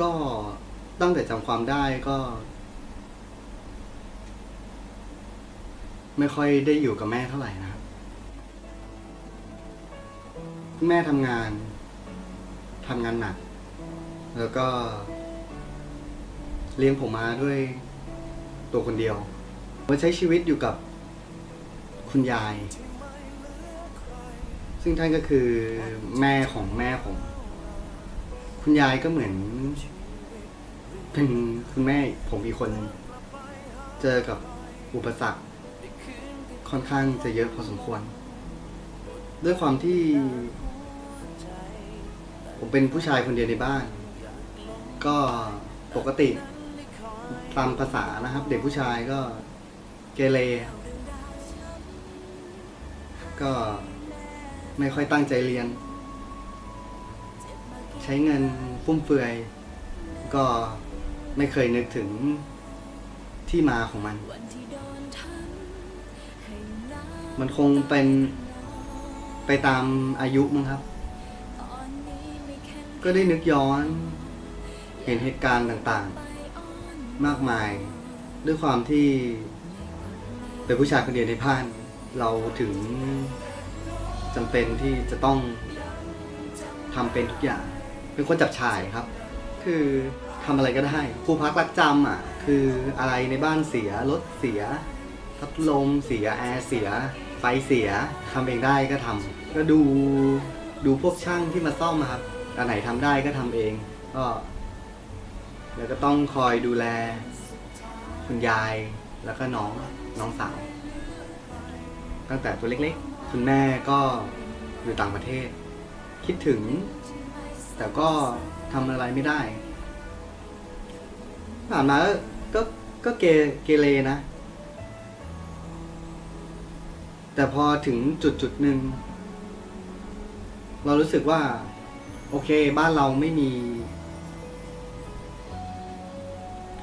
ก็ตั้งแต่จำความได้ก็ ไม่ค่อยได้อยู่กับแม่เท่าไหร่นะครับ แม่ทำงานทำงานหนัก แล้วก็ เลี้ยงผมมาด้วยตัวคนเดียวมาใช้ชีวิตอยู่กับคุณยาย ซึ่งท่านก็คือแม่ของแม่ผม คุณยายก็เหมือนเป็นคุณแม่ผมอีกคนเจอกับอุปสรรค ค่อนข้างจะเยอะพอสมควร ด้วยความที่ ผมเป็นผู้ชายคนเดียวในบ้าน ก็ปกติตามภาษานะครับ เด็กผู้ชายก็เกเรก็ไม่ค่อยตั้งใจเรียน ใช้เงินฟุ่มเฟือย ก็ไม่เคยนึกถึงที่มาของมัน มันคงเป็นไปตามอายุมั้งครับ ก็ได้นึกย้อน เห็นเหตุการณ์ต่างๆ มากมาย ด้วยความที่เป็นผู้ชายคนเดียวในบ้าน เราถึงจำเป็นที่จะต้องทำเป็นทุกอย่าง เป็นคนจับฉายครับ คือทำอะไรก็ได้ครูพักรักจำอะ คืออะไรในบ้านเสียรถเสียพัดลมเสียแอร์เสีย ไฟเสียทำเองได้ก็ทำก็ดูดูพวกช่างที่มาซ่อมอะครับอันไหนทำได้ก็ทำเอง ก็แล้วก็ต้องคอยดูแล คุณยายแล้วก็น้องน้องสาวตั้งแต่ตัวเล็กๆ คุณแม่ก็อยู่ต่างประเทศ คิดถึง แต่ก็ทำอะไรไม่ได้ผ่านมาก็ก็ก็เกเกเรนะ แต่พอถึงจุดจุดหนึ่ง เรารู้สึกว่า โอเค บ้านเราไม่มี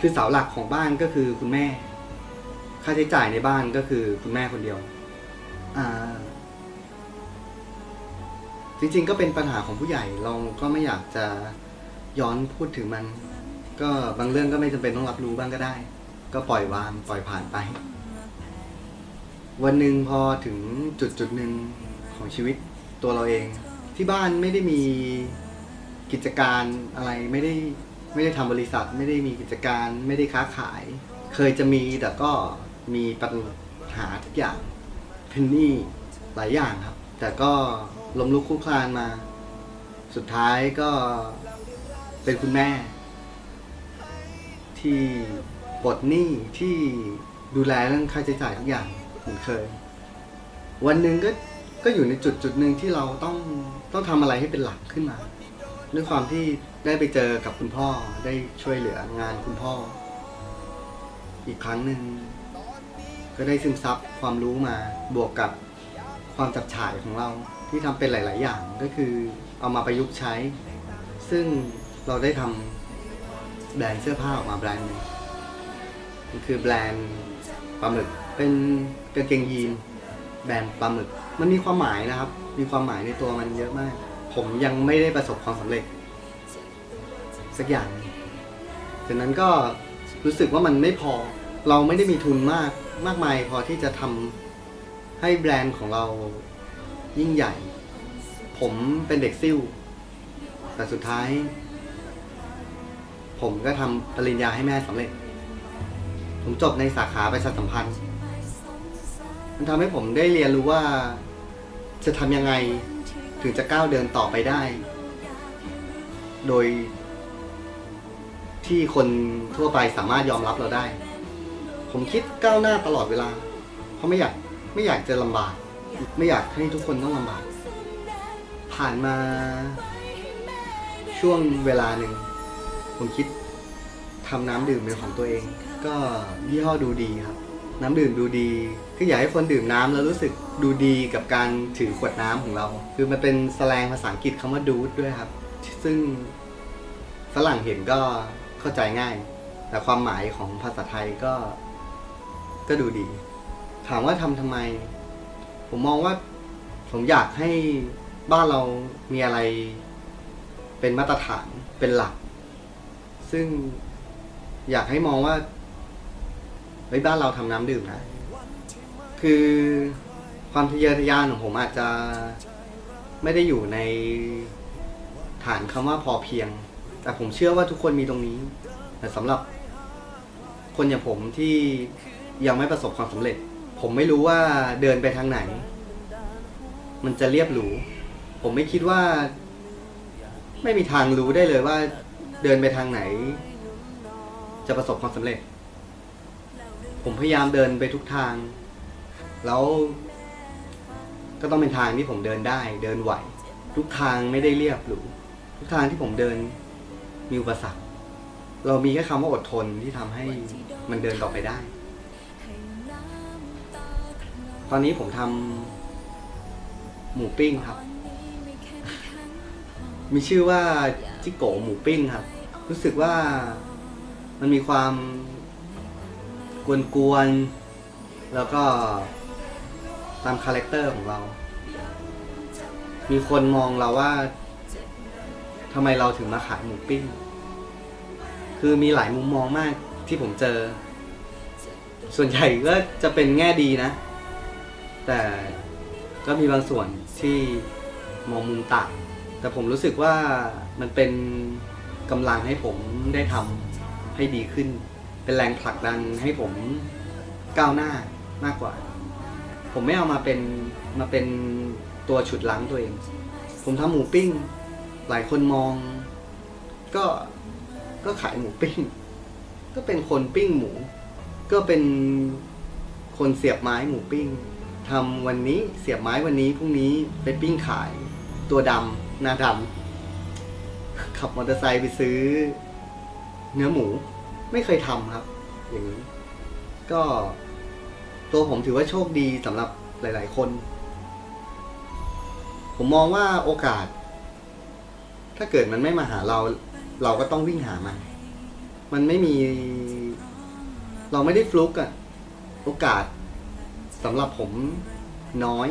คือเสาหลักของบ้านก็คือคุณแม่ ค่าใช้จ่ายในบ้านก็คือคุณแม่คนเดียว อ่า จริงๆก็เป็นปัญหาของผู้ใหญ่เราก็ไม่อยากจะย้อนพูดถึงมัน ก็บางเรื่องก็ไม่จำเป็นต้องรับรู้บ้างก็ได้ ก็ปล่อยวางปล่อยผ่านไป วันหนึ่งพอถึงจุดจุดหนึ่งของชีวิตตัวเราเอง ที่บ้านไม่ได้มีกิจการอะไรไม่ได้ไม่ได้ทำบริษัท ไม่ได้มีกิจการไม่ได้ค้าขาย เคยจะมีแต่ก็มีปัญหาทุกอย่างเป็นหนี้หลายอย่างครับ แต่ก็ ล้มลุกคลุกคลานมา สุดท้ายก็เป็นคุณแม่ ที่ปลดหนี้ที่ดูแลเรื่องค่าใช้จ่ายทุกอย่างเหมือนเคย วันหนึ่งก็ก็อยู่ในจุดจุดหนึ่งที่เราต้องต้องทำอะไรให้เป็นหลักขึ้นมาด้วยความที่ได้ไปเจอกับคุณพ่อได้ช่วยเหลืองานคุณพ่อ อีกครั้งหนึ่งก็ได้ซึมซับความรู้มาบวกกับความจับฉ่ายของเรา ที่ทำเป็นหลาย ๆ อย่างก็คือเอามาประยุกต์ใช้ ซึ่งเราได้ทำแบรนด์เสื้อผ้าออกมาแบรนด์หนึงมันคือแบรนด์ปลาหมึกเป็นกางเกงยีนแบรนด์ปลาหมึก มันมีความหมายนะครับ มีความหมายในตัวมันเยอะมาก ผมยังไม่ได้ประสบความสำเร็จ สักอย่างหนึ่งจากนั้นก็รู้สึกว่ามันไม่พอ เราไม่ได้มีทุนมากมากมายพอที่จะทำให้แบรนด์ของเรา ยิ่งใหญ่ ผมเป็นเด็กซิ่ว แต่สุดท้าย ผมก็ทำปริญญาให้แม่สำเร็จ ผมจบในสาขาประชาสัมพันธ์ มันทำให้ผมได้เรียนรู้ว่า จะทำยังไงถึงจะก้าวเดินต่อไปได้ โดย ที่คนทั่วไปสามารถยอมรับเราได้ ผมคิดก้าวหน้าตลอดเวลา เพราะไม่อยากไม่อยากจะลำบาก ไม่อยากให้ทุกคนต้องลำบาก ผ่านมาช่วงเวลาหนึ่ง ผมคิดทำน้ำดื่มเป็นของตัวเอง ก็ยี่ห้อดูดีครับ น้ำดื่มดูดีคืออยากให้คนดื่มน้ำแล้วรู้สึกดูดีกับการถือขวดน้ำของเรา คือมันเป็นสแลงภาษาอังกฤษคำว่าดูดด้วยครับ ซึ่งฝรั่งเห็นก็เข้าใจง่าย แต่ความหมายของภาษาไทยก็ก็ดูดี ถามว่าทำทำไม ผมมองว่าผมอยากให้บ้านเรามีอะไรเป็นมาตรฐานเป็นหลัก ซึ่งอยากให้มองว่าเฮ้ยบ้านเราทำน้ำดื่มนะ คือความทะเยอทะยานของผมอาจจะไม่ได้อยู่ในฐานคำว่าพอเพียง แต่ผมเชื่อว่าทุกคนมีตรงนี้ แต่สำหรับคนอย่างผมที่ยังไม่ประสบความสำเร็จ ผมไม่รู้ว่าเดินไปทางไหน มันจะเรียบหรู ผมไม่คิดว่า ไม่มีทางรู้ได้เลยว่า เดินไปทางไหน จะประสบความสำเร็จ ผมพยายามเดินไปทุกทาง แล้วก็ต้องเป็นทางที่ผมเดินได้ เดินไหว ทุกทางไม่ได้เรียบหรูทุกทางที่ผมเดินมีอุปสรรค เรามีแค่คำว่าอดทนที่ทำให้มันเดินต่อไปได้ ตอนนี้ผมทำหมูปิ้งครับ มีชื่อว่าจิโกหมูปิ้งครับ รู้สึกว่ามันมีความกวนๆ แล้วก็ตามคาแรคเตอร์ของเรา มีคนมองเราว่าทำไมเราถึงมาขายหมูปิ้ง คือมีหลายมุมมองมากที่ผมเจอ ส่วนใหญ่ก็จะเป็นแง่ดีนะ แต่ก็มีบางส่วนที่มองมุมต่าง แต่ผมรู้สึกว่ามันเป็นกำลังให้ผมได้ทำให้ดีขึ้น เป็นแรงผลักดันให้ผมก้าวหน้ามากกว่า ผมไม่เอามาเป็นมาเป็นตัวฉุดล้างตัวเอง ผมทำหมูปิ้ง หลายคนมอง ก็ก็ขายหมูปิ้ง ก็เป็นคนปิ้งหมู ก็เป็นคนเสียบไม้หมูปิ้ง ทำวันนี้เสียบไม้วันนี้พรุ่งนี้ไปปิ้งขาย ตัวดำหน้าดำขับมอเตอร์ไซค์ไปซื้อ เนื้อหมู ไม่เคยทำครับ อย่างนี้ ก็ ตัวผมถือว่าโชคดีสำหรับหลาย ๆ คน ผมมองว่าโอกาส ถ้าเกิดมันไม่มาหาเรา เราก็ต้องวิ่งหามัน มันไม่มี เราไม่ได้ฟลุกอะโอกาส สำหรับผมน้อย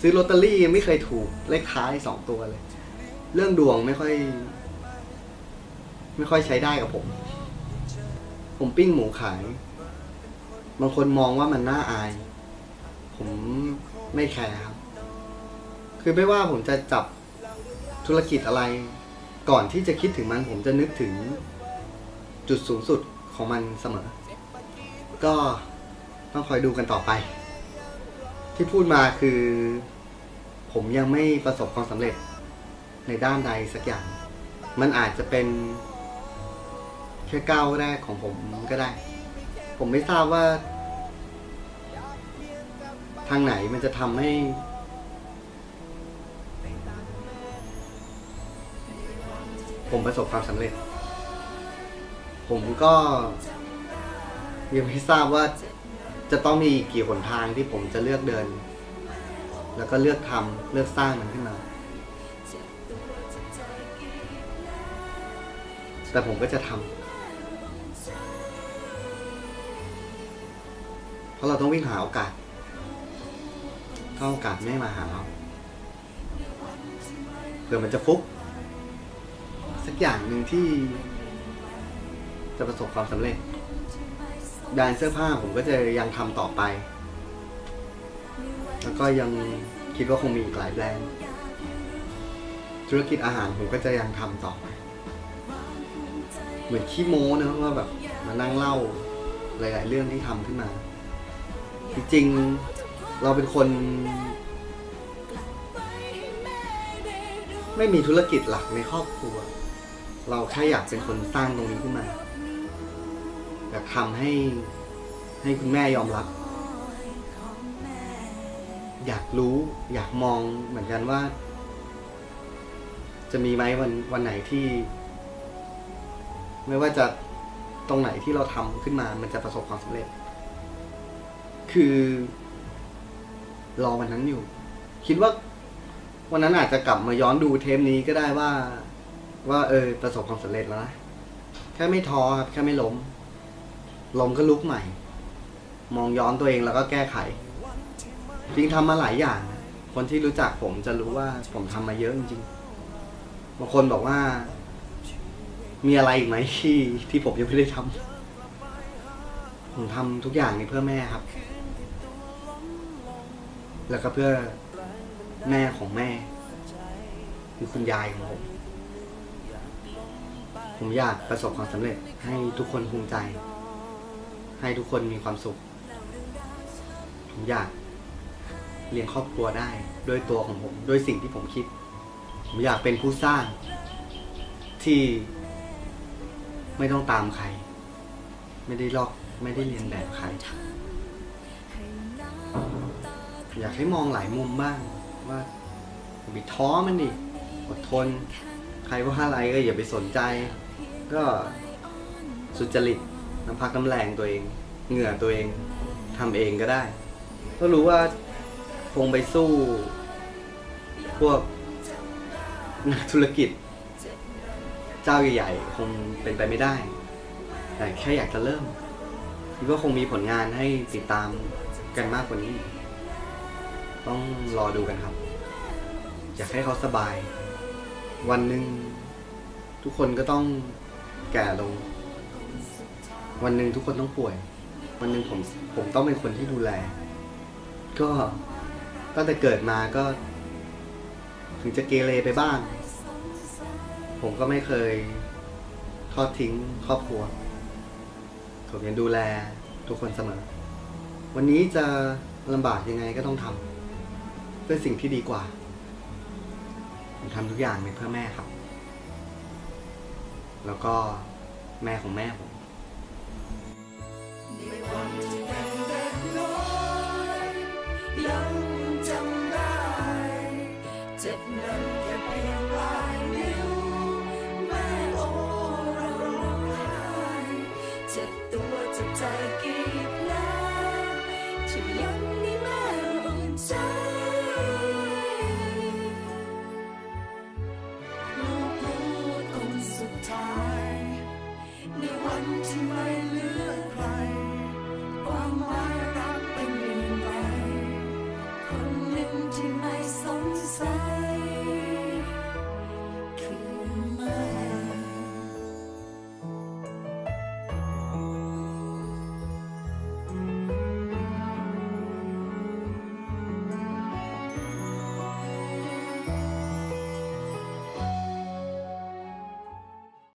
ซื้อลอตเตอรี่ยังไม่เคยถูกเลขท้ายสองตัวเลย เรื่องดวงไม่ค่อย ไม่ค่อยใช้ได้กับผม ผมปิ้งหมูขาย บางคนมองว่ามันน่าอาย ผมไม่แคร์ครับ คือไม่ว่าผมจะจับธุรกิจอะไร ก่อนที่จะคิดถึงมัน ผมจะนึกถึงจุดสูงสุดของมันเสมอ ก็ ต้องคอยดูกันต่อไป ที่พูดมาคือ ผมยังไม่ประสบความสำเร็จในด้านใดสักอย่าง มันอาจจะเป็นแค่ก้าวแรกของผมก็ได้ ผมไม่ทราบว่า ทางไหนมันจะทำให้ ผมประสบความสำเร็จ ผมก็ยังไม่ทราบว่า จะต้องมีกี่หนทางที่ผมจะเลือกเดิน แล้วก็เลือกทำเลือกสร้างมันขึ้นมา แต่ผมก็จะทำเพราะเราต้องวิ่งหาโอกาสถ้าโอกาสไม่มาหาเราเผื่อมันจะฟุก สักอย่างหนึ่งที่จะประสบความสำเร็จ แบรนด์เสื้อผ้าผมก็จะยังทำต่อไป แล้วก็ยังคิดว่าคงมีอีกหลายแบรนด์ ธุรกิจอาหารผมก็จะยังทำต่อไป เหมือนขี้โม้นะว่าแบบมานั่งเล่าหลาย ๆ เรื่องที่ทำขึ้นมา จริงๆเราเป็นคน ไม่มีธุรกิจหลักในครอบครัว เราแค่อยากเป็นคนสร้างตรงนี้ขึ้นมา อยากทำให้ ให้คุณแม่ยอมรับ อยากรู้อยากมองเหมือนกันว่า จะมีไหมวันวันไหนที่ ไม่ว่าจะตรงไหนที่เราทำขึ้นมา มันจะประสบความสำเร็จ คือรอวันนั้นอยู่ คิดว่าวันนั้นอาจจะกลับมาย้อนดูเทปนี้ก็ได้ว่า ว่า เออ ประสบความสำเร็จแล้วนะ แค่ไม่ท้อครับ แค่ไม่ล้ม ลมก็ลุกใหม่ มองย้อนตัวเองแล้วก็แก้ไข จริงทำมาหลายอย่างนะคนที่รู้จักผมจะรู้ว่าผมทำมาเยอะจริงๆบางคนบอกว่า มีอะไรอีกไหมที่ที่ผมยังไม่ได้ทำผมทำทุกอย่างนี้เพื่อแม่ครับ แล้วก็เพื่อแม่ของแม่ คือคุณยายของผมผมอยากประสบความสำเร็จให้ทุกคนภูมิใจ ให้ทุกคนมีความสุข ผมอยากเลี้ยงครอบครัวได้ด้วยตัวของผมด้วยสิ่งที่ผมคิด ผมอยากเป็นผู้สร้างที่ไม่ต้องตามใคร ไม่ได้ลอกไม่ได้เรียนแบบใคร อยากให้มองหลายมุมบ้างว่าอย่ท้อมันดิอดทน ใครว่าอะไรก็อย่าไปสนใจ ก็สุจริต น้ำพักน้ำแรงตัวเอง เหงื่อตัวเองทำเองก็ได้ ก็รู้ว่าคงไปสู้ พวกนักธุรกิจ เจ้าใหญ่ๆคงเป็นไปไม่ได้ แต่แค่อยากจะเริ่มคิดว่าคงมีผลงานให้ติดตามกันมากกว่านี้ ต้องรอดูกันครับ อยากให้เขาสบาย วันหนึ่งทุกคนก็ต้องแก่ลง วันหนึ่งทุกคนต้องป่วย วันหนึ่งผมผมต้องเป็นคนที่ดูแล ก็ตั้งแต่เกิดมาก็ ถึงจะเกเรไปบ้าง ผมก็ไม่เคยทอดทิ้งครอบครัว ผมยังดูแลทุกคนเสมอ วันนี้จะลำบากยังไงก็ต้องทำเพื่อสิ่งที่ดีกว่า ผมทำทุกอย่างเป็นเพื่อแม่ครับ แล้วก็แม่ของแม่ผม เจ็บตัว